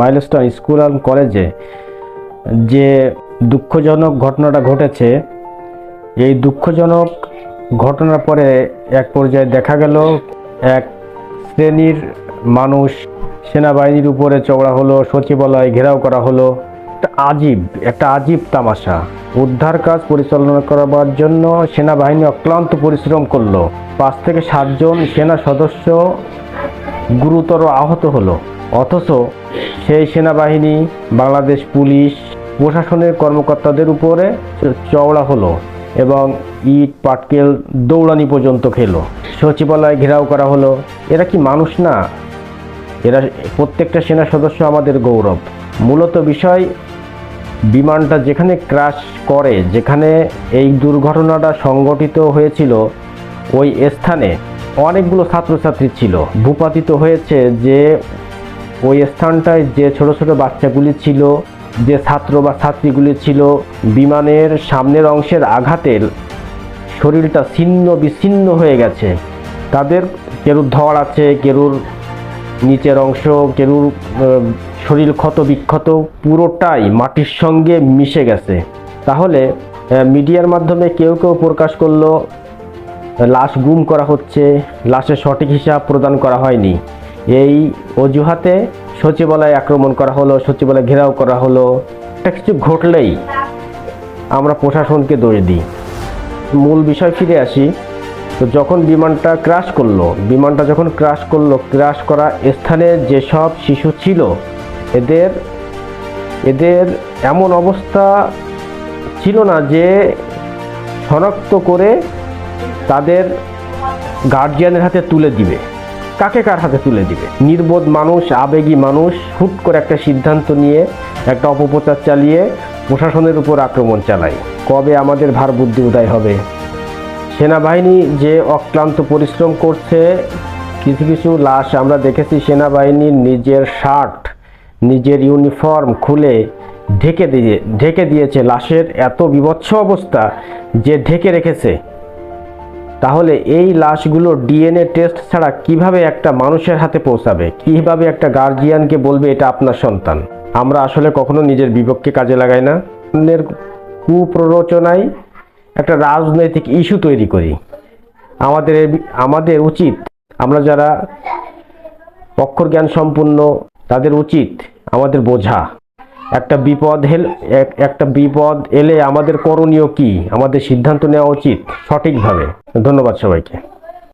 Milestone school and কলেজে যে দুঃখজনক ঘটনাটা ঘটেছে, এই দুঃখজনক ঘটনার পরে এক পর্যায়ে দেখা গেল এক শ্রেণির মানুষ সেনাবাহিনীর উপরে চওড়া হলো, সচিবালয় ঘেরাও করা হলো। একটা আজীব একটা আজীব তামাশা। উদ্ধার কাজ পরিচালনা করার জন্য সেনাবাহিনী অক্লান্ত পরিশ্রম করল। পাঁচ থেকে সাতজন সেনা সদস্য গুরুতর আহত হলো। অথচ সেই সেনাবাহিনী, বাংলাদেশ পুলিশ, প্রশাসনের কর্মকর্তাদের উপরে চওড়া হলো এবং ইট, পাটকেল, দৌড়ানি পর্যন্ত খেলো। সচিবালয় ঘেরাও করা হলো। এরা কি মানুষ না? এরা প্রত্যেকটা সেনা সদস্য আমাদের গৌরব। মূলত বিষয়, বিমানটা যেখানে ক্রাশ করে, যেখানে এই দুর্ঘটনাটা সংঘটিত হয়েছিল, ওই স্থানে অনেকগুলো ছাত্রছাত্রী ছিল। ভূপাতিত হয়েছে যে ওই স্থানটায় যে ছোট ছোট বাচ্চাগুলি ছিল, যে ছাত্র বা ছাত্রীগুলি ছিল, বিমানের সামনের অংশের আঘাতের শরীরটা ছিন্ন বিচ্ছিন্ন হয়ে গেছে। তাদের কেরুর ধর আছে, কেরুর নিচের অংশ, কেরুর শরীর ক্ষত বিক্ষত, পুরোটাই মাটির সঙ্গে মিশে গেছে। তাহলে মিডিয়ার মাধ্যমে কেউ কেউ প্রকাশ করল, লাশ গুম করা হচ্ছে, লাশের সঠিক হিসাব প্রদান করা হয়নি। এই অজুহাতে সচিবালয় আক্রমণ করা হলো, সচিবালয় ঘেরাও করা হলো। একটা কিছু ঘটলেই আমরা প্রশাসনকে দোষ দিই। মূল বিষয় ফিরে আসি, তো যখন বিমানটা ক্রাশ করল, বিমানটা যখন ক্রাশ করল ক্রাশ করা স্থানে যেসব শিশু ছিল, এদের এদের এমন অবস্থা ছিল না যে শনাক্ত করে তাদের গার্জিয়ানের হাতে তুলে দিবে। কাকে কার হাতে তুলে দিবে? নির্বোধ মানুষ, আবেগী মানুষ হুট করে একটা সিদ্ধান্ত নিয়ে, একটা অপপ্রচার চালিয়ে প্রশাসনের উপর আক্রমণ চালায়। কবে আমাদের ভার বুদ্ধি উদয় হবে? সেনাবাহিনী যে অক্লান্ত পরিশ্রম করছে, কিছু কিছু লাশ আমরা দেখেছি সেনাবাহিনীর নিজের শার্ট, নিজের ইউনিফর্ম খুলে ঢেকে দিয়ে, ঢেকে দিয়েছে। লাশের এত বিভৎস অবস্থা যে ঢেকে রেখেছে। তাহলে এই লাশগুলো ডিএনএ টেস্ট ছাড়া কীভাবে একটা মানুষের হাতে পৌঁছাবে? কীভাবে একটা গার্জিয়ানকে বলবে এটা আপনার সন্তান? আমরা আসলে কখনো নিজের বিপক্ষে কাজে লাগাই না। অন্যের কুপ্ররোচনায় একটা রাজনৈতিক ইস্যু তৈরি করি। আমাদের আমাদের উচিত, আমরা যারা অক্ষর জ্ঞান সম্পূর্ণ তাদের উচিত আমাদের বোঝা। একটা বিপদ হেল, এক- একটা বিপদ এলে আমাদের করণীয় কি? আমাদের সিদ্ধান্ত নেওয়া উচিত সঠিকভাবে। ধন্যবাদ সবাইকে।